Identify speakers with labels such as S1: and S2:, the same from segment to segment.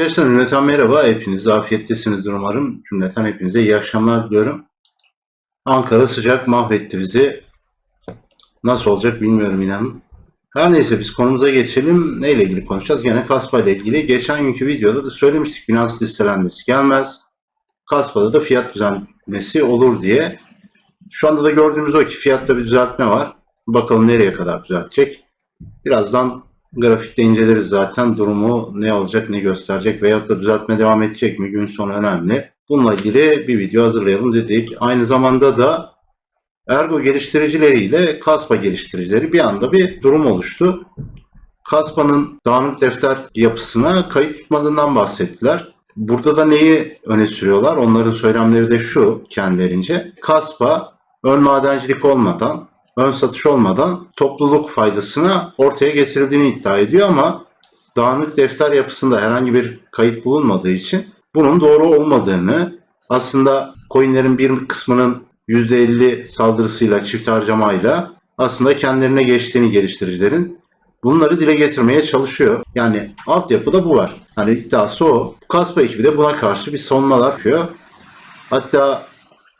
S1: Arkadaşlar cümleten merhaba. Hepiniz afiyettesinizdir umarım. Cümleten hepinize iyi akşamlar diliyorum. Ankara sıcak mahvetti bizi. Nasıl olacak bilmiyorum inanın. Her neyse biz konumuza geçelim. Neyle ilgili konuşacağız? Gene Kaspa ile ilgili. Geçen günkü videoda da söylemiştik. Finans listelenmesi gelmez. Kaspa'da da fiyat düzenlemesi olur diye. Şu anda da gördüğümüz o ki fiyatta bir düzeltme var. Bakalım nereye kadar düzeltecek. Birazdan grafikte inceleriz zaten durumu ne olacak ne gösterecek veyahut da düzeltme devam edecek mi gün sonu önemli. Bununla ilgili bir video hazırlayalım dedik. Aynı zamanda da Ergo geliştiricileriyle Kaspa geliştiricileri bir anda bir durum oluştu. Kaspa'nın dağınık defter yapısına kayıt tutmadığından bahsettiler. Burada da neyi öne sürüyorlar? Onların söylemleri de şu kendilerince. Kaspa ön madencilik olmadan, ön satış olmadan topluluk faydasına ortaya getirildiğini iddia ediyor ama dağınık defter yapısında herhangi bir kayıt bulunmadığı için bunun doğru olmadığını aslında coinlerin bir kısmının %50 saldırısıyla, çift harcamayla aslında kendilerine geçtiğini geliştiricilerin bunları dile getirmeye çalışıyor. Yani altyapıda bu var. Hani iddiası o. Kaspa ekibi de buna karşı bir savunmalar yapıyor. Hatta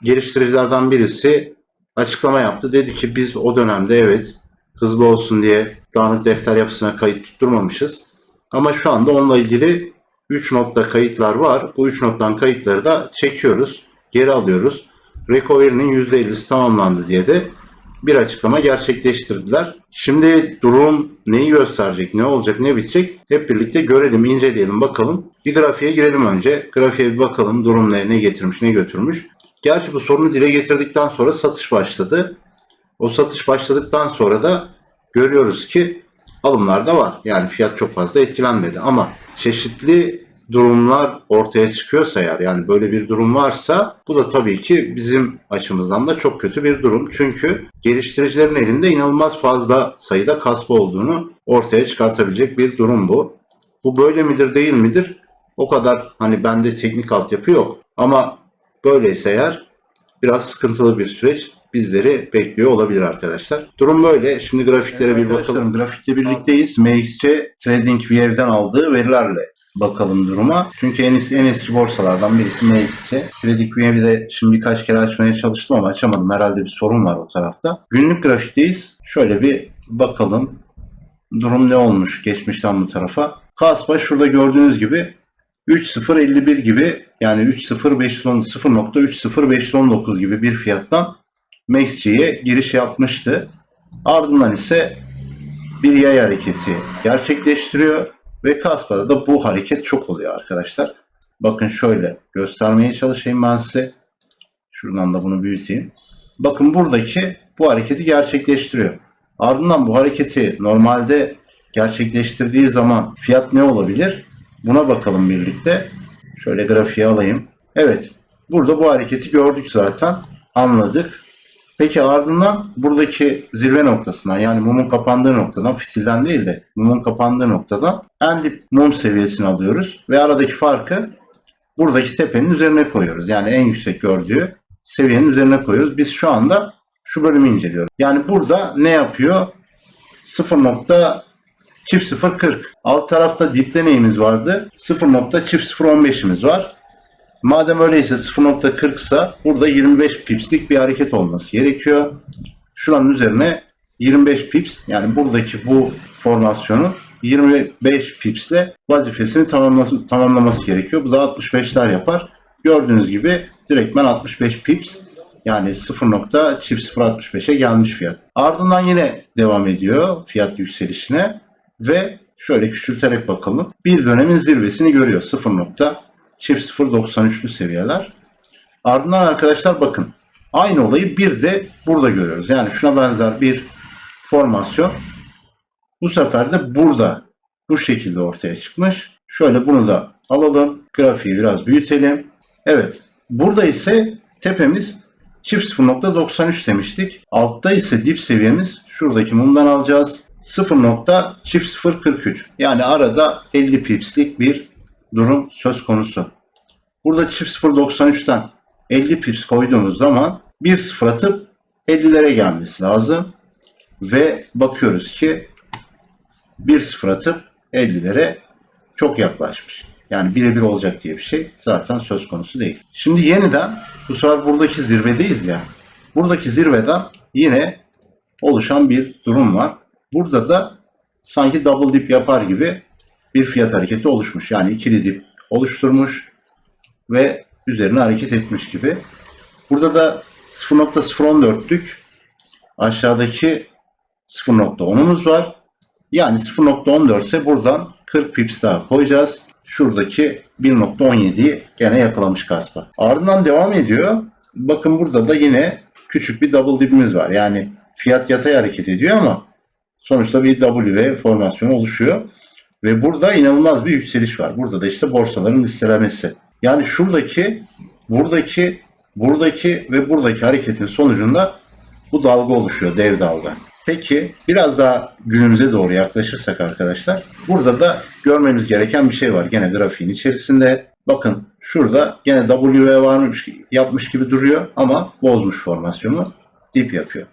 S1: geliştiricilerden birisi açıklama yaptı. Dedi ki biz o dönemde evet hızlı olsun diye dağınık defter yapısına kayıt tutturmamışız. Ama şu anda onunla ilgili 3 nokta kayıtlar var. Bu 3 noktadan kayıtları da çekiyoruz. Geri alıyoruz. Recovery'nin %50'si tamamlandı diye de bir açıklama gerçekleştirdiler. Şimdi durum neyi gösterecek, ne olacak, ne bitecek hep birlikte görelim, inceleyelim, bakalım. Bir grafiğe girelim önce. Grafiğe bir bakalım durum ne, ne getirmiş, ne götürmüş. Gerçi bu sorunu dile getirdikten sonra satış başladı. O satış başladıktan sonra da görüyoruz ki alımlar da var. Yani fiyat çok fazla etkilenmedi ama çeşitli durumlar ortaya çıkıyorsa eğer yani böyle bir durum varsa bu da tabii ki bizim açımızdan da çok kötü bir durum. Çünkü geliştiricilerin elinde inanılmaz fazla sayıda kaspa olduğunu ortaya çıkartabilecek bir durum bu. Bu böyle midir değil midir? O kadar hani bende teknik altyapı yok. Ama böyleyse eğer biraz sıkıntılı bir süreç bizleri bekliyor olabilir arkadaşlar. Durum böyle. Şimdi grafiklere bir bakalım. Grafikte birlikteyiz. MXC Trading View'den aldığı verilerle bakalım duruma. Çünkü en eski, en eski borsalardan birisi MXC. Trading View'i de şimdi birkaç kere açmaya çalıştım ama açamadım. Herhalde bir sorun var o tarafta. Günlük grafikteyiz. Şöyle bir bakalım. Durum ne olmuş geçmişten bu tarafa. Kaspa şurada gördüğünüz gibi 3.051 gibi yani 3.0510 0.30519 gibi bir fiyattan MaxG'ye giriş yapmıştı. Ardından ise bir yay hareketi gerçekleştiriyor ve Kaspa'da da bu hareket çok oluyor arkadaşlar. Bakın şöyle göstermeye çalışayım ben size. Şuradan da bunu büyüteyim. Bakın buradaki bu hareketi gerçekleştiriyor. Ardından bu hareketi normalde gerçekleştirdiği zaman fiyat ne olabilir? Buna bakalım birlikte. Şöyle grafiğe alayım. Evet. Burada bu hareketi gördük zaten. Anladık. Peki ardından buradaki zirve noktasından yani mumun kapandığı noktadan fisilden değil de mumun kapandığı noktadan en dip mum seviyesini alıyoruz ve aradaki farkı buradaki tepenin üzerine koyuyoruz. Yani en yüksek gördüğü seviyenin üzerine koyuyoruz. Biz şu anda şu bölümü inceliyoruz. Yani burada ne yapıyor? 0. Çift 0.40. Alt tarafta dipte neyimiz vardı? 0. Çift 0.15'imiz var. Madem öyleyse 0.40 ise burada 25 pipslik bir hareket olması gerekiyor. Şuranın üzerine 25 pips yani buradaki bu formasyonu 25 pipsle vazifesini tamamlaması, tamamlaması gerekiyor. Bu da 65'ler yapar. Gördüğünüz gibi direktmen 65 pips yani 0.065'e gelmiş fiyat. Ardından yine devam ediyor fiyat yükselişine ve şöyle küçülterek bakalım. Bir dönemin zirvesini görüyor 0. Çift 0.93'lü seviyeler. Ardından arkadaşlar bakın aynı olayı bir de burada görüyoruz. Yani şuna benzer bir formasyon bu sefer de burada bu şekilde ortaya çıkmış. Şöyle bunu da alalım. Grafiği biraz büyütelim. Evet. Burada ise tepemiz çift 0.93 demiştik. Altta ise dip seviyemiz şuradaki mumdan alacağız. 0.043 yani arada 50 pipslik bir durum söz konusu. Burada çift 0.93'ten 50 pips koyduğumuz zaman bir sıfır atıp 50'lere gelmesi lazım. Ve bakıyoruz ki bir sıfır atıp 50'lere çok yaklaşmış. Yani birebir olacak diye bir şey zaten söz konusu değil. Şimdi yeniden bu sefer buradaki zirvedeyiz ya. Buradaki zirveden yine oluşan bir durum var. Burada da sanki double dip yapar gibi bir fiyat hareketi oluşmuş. Yani ikili dip oluşturmuş ve üzerine hareket etmiş gibi. Burada da 0.014'lük aşağıdaki 0.10'umuz var. Yani 0.14 ise buradan 40 pips daha koyacağız. Şuradaki 1.17'yi gene yakalamış kaspa. Ardından devam ediyor. Bakın burada da yine küçük bir double dipimiz var. Yani fiyat yatay hareket ediyor ama sonuçta bir W formasyonu oluşuyor. Ve burada inanılmaz bir yükseliş var. Burada da işte borsaların listelemesi. Yani şuradaki, buradaki, buradaki ve buradaki hareketin sonucunda bu dalga oluşuyor, dev dalga. Peki biraz daha günümüze doğru yaklaşırsak arkadaşlar, burada da görmemiz gereken bir şey var. Gene grafiğin içerisinde. Bakın şurada gene W varmış yapmış gibi duruyor ama bozmuş formasyonu dip yapıyor.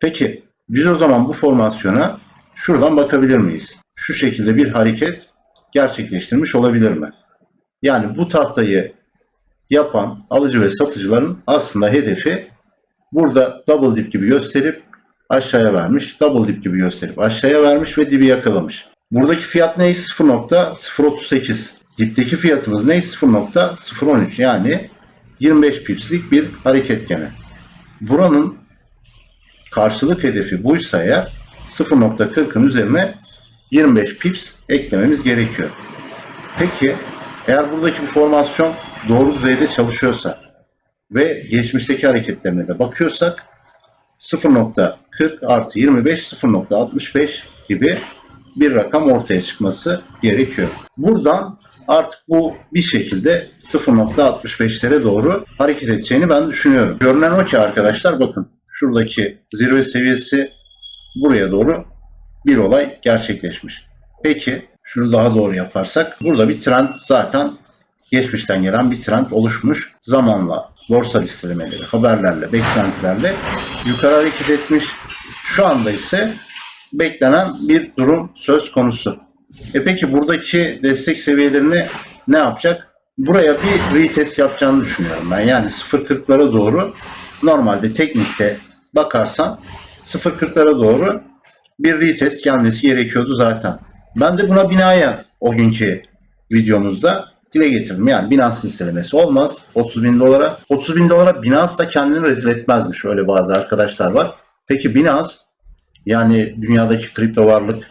S1: Peki biz o zaman bu formasyona şuradan bakabilir miyiz? Şu şekilde bir hareket gerçekleştirmiş olabilir mi? Yani bu tahtayı yapan alıcı ve satıcıların aslında hedefi burada double dip gibi gösterip aşağıya vermiş, double dip gibi gösterip aşağıya vermiş ve dibi yakalamış. Buradaki fiyat ne? 0.038. Dipteki fiyatımız ne? 0.013 yani 25 pipslik bir hareket gene. Buranın karşılık hedefi buysa eğer 0.40'ın üzerine 25 pips eklememiz gerekiyor. Peki eğer buradaki bu formasyon doğru düzeyde çalışıyorsa ve geçmişteki hareketlerine de bakıyorsak 0.40 artı 25 0.65 gibi bir rakam ortaya çıkması gerekiyor. Buradan artık bu bir şekilde 0.65'lere doğru hareket edeceğini ben düşünüyorum. Görünen o ki arkadaşlar bakın şuradaki zirve seviyesi buraya doğru bir olay gerçekleşmiş. Peki şunu daha doğru yaparsak burada bir trend zaten geçmişten gelen bir trend oluşmuş. Zamanla borsa listelemeleri, haberlerle, beklentilerle yukarı hareket etmiş. Şu anda ise beklenen bir durum söz konusu. E peki buradaki destek seviyelerini ne yapacak? Buraya bir retest yapacağını düşünüyorum ben. Yani 0.40'lara doğru normalde teknikte bakarsan 0.40'lara doğru bir retest gelmesi gerekiyordu zaten. Ben de buna binaen o günkü videomuzda dile getirdim. Yani Binance listelemesi olmaz 30 bin dolara. 30 bin dolara Binance da kendini rezil etmezmiş. Öyle bazı arkadaşlar var. Peki Binance yani dünyadaki kripto varlık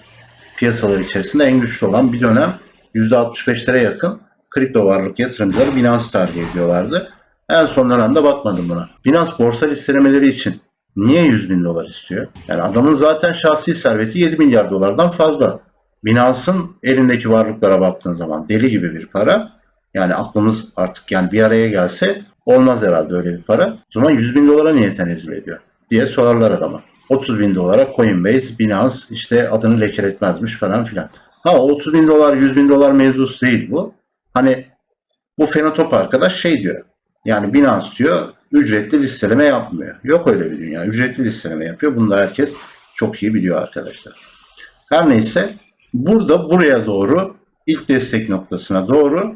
S1: piyasaları içerisinde en güçlü olan bir dönem %65'lere yakın kripto varlık yatırımcıları Binance tercih ediyorlardı. En son dönemde bakmadım buna. Binance borsa listelemeleri için niye 100 bin dolar istiyor? Yani adamın zaten şahsi serveti 7 milyar dolardan fazla. Binance'ın elindeki varlıklara baktığın zaman deli gibi bir para. Yani aklımız artık yani bir araya gelse olmaz herhalde öyle bir para. O zaman 100 bin dolara niye tenezzül ediyor diye sorarlar adama. 30 bin dolara Coinbase, Binance işte adını lekeletmezmiş falan filan. Ha 30 bin dolar, 100 bin dolar mevzusu değil bu. Hani bu fenotop arkadaş şey diyor. Yani Binance diyor ücretli listeleme yapmıyor. Yok öyle bir dünya. Ücretli listeleme yapıyor. Bunu da herkes çok iyi biliyor arkadaşlar. Her neyse burada buraya doğru ilk destek noktasına doğru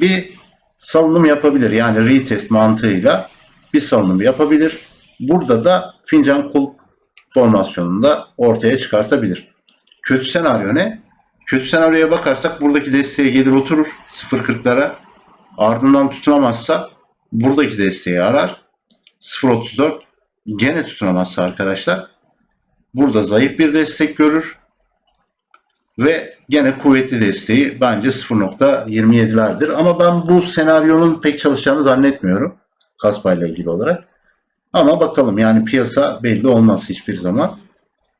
S1: bir salınım yapabilir. Yani retest mantığıyla bir salınım yapabilir. Burada da fincan kul formasyonunda ortaya çıkartabilir. Kötü senaryo ne? Kötü senaryoya bakarsak buradaki desteğe gelir oturur 0.40'lara. Ardından tutunamazsa buradaki desteği arar. 0.34 gene tutunamazsa arkadaşlar burada zayıf bir destek görür. Ve gene kuvvetli desteği bence 0.27'lerdir. Ama ben bu senaryonun pek çalışacağını zannetmiyorum. Kaspa ile ilgili olarak. Ama bakalım yani piyasa belli olmaz hiçbir zaman.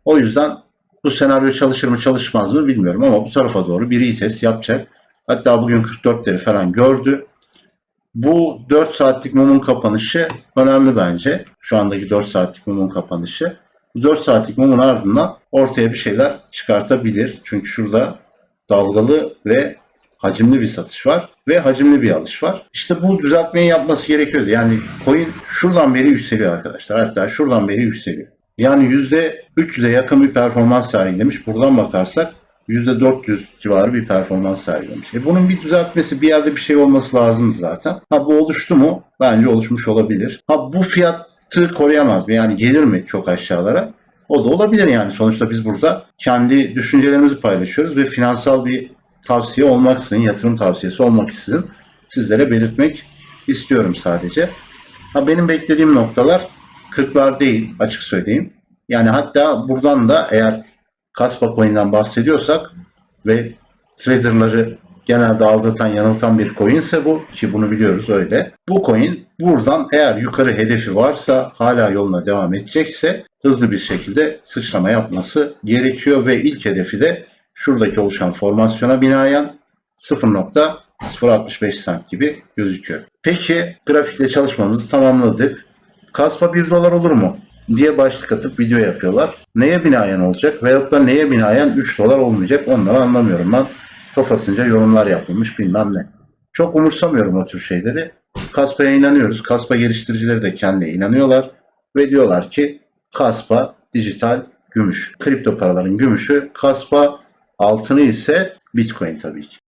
S1: O yüzden bu senaryo çalışır mı çalışmaz mı bilmiyorum ama bu tarafa doğru bir test yapacak. Hatta bugün 44'leri falan gördü. Bu 4 saatlik mumun kapanışı önemli bence. Şu andaki 4 saatlik mumun kapanışı. Bu 4 saatlik mumun ardından ortaya bir şeyler çıkartabilir. Çünkü şurada dalgalı ve hacimli bir satış var ve hacimli bir alış var. İşte bu düzeltmeyi yapması gerekiyordu. Yani coin şuradan beri yükseliyor arkadaşlar. Hatta şuradan beri yükseliyor. Yani %300'e yakın bir performans sergilemiş. Buradan bakarsak %400 civarı bir performans sergilemiş. E bunun bir düzeltmesi bir yerde bir şey olması lazım zaten. Ha bu oluştu mu? Bence oluşmuş olabilir. Ha bu fiyatı koruyamaz mı? Yani gelir mi çok aşağılara? O da olabilir yani. Sonuçta biz burada kendi düşüncelerimizi paylaşıyoruz ve finansal bir tavsiye olmaksızın, yatırım tavsiyesi olmaksızın sizlere belirtmek istiyorum sadece. Ha benim beklediğim noktalar 40'lar değil açık söyleyeyim. Yani hatta buradan da eğer Kaspa coin'den bahsediyorsak ve traderları genelde aldatan, yanıltan bir coinse bu ki bunu biliyoruz öyle. Bu coin buradan eğer yukarı hedefi varsa hala yoluna devam edecekse hızlı bir şekilde sıçrama yapması gerekiyor ve ilk hedefi de şuradaki oluşan formasyona binaen 0.065 cent gibi gözüküyor. Peki grafikle çalışmamızı tamamladık. Kaspa 1 dolar olur mu? Diye başlık atıp video yapıyorlar. Neye binaen olacak veyahut da neye binaen 3 dolar olmayacak onları anlamıyorum ben. Kafasınca yorumlar yapılmış bilmem ne. Çok umursamıyorum o tür şeyleri. Kaspa'ya inanıyoruz. Kaspa geliştiricileri de kendine inanıyorlar. Ve diyorlar ki Kaspa dijital gümüş. Kripto paraların gümüşü. Kaspa altını ise Bitcoin tabii ki.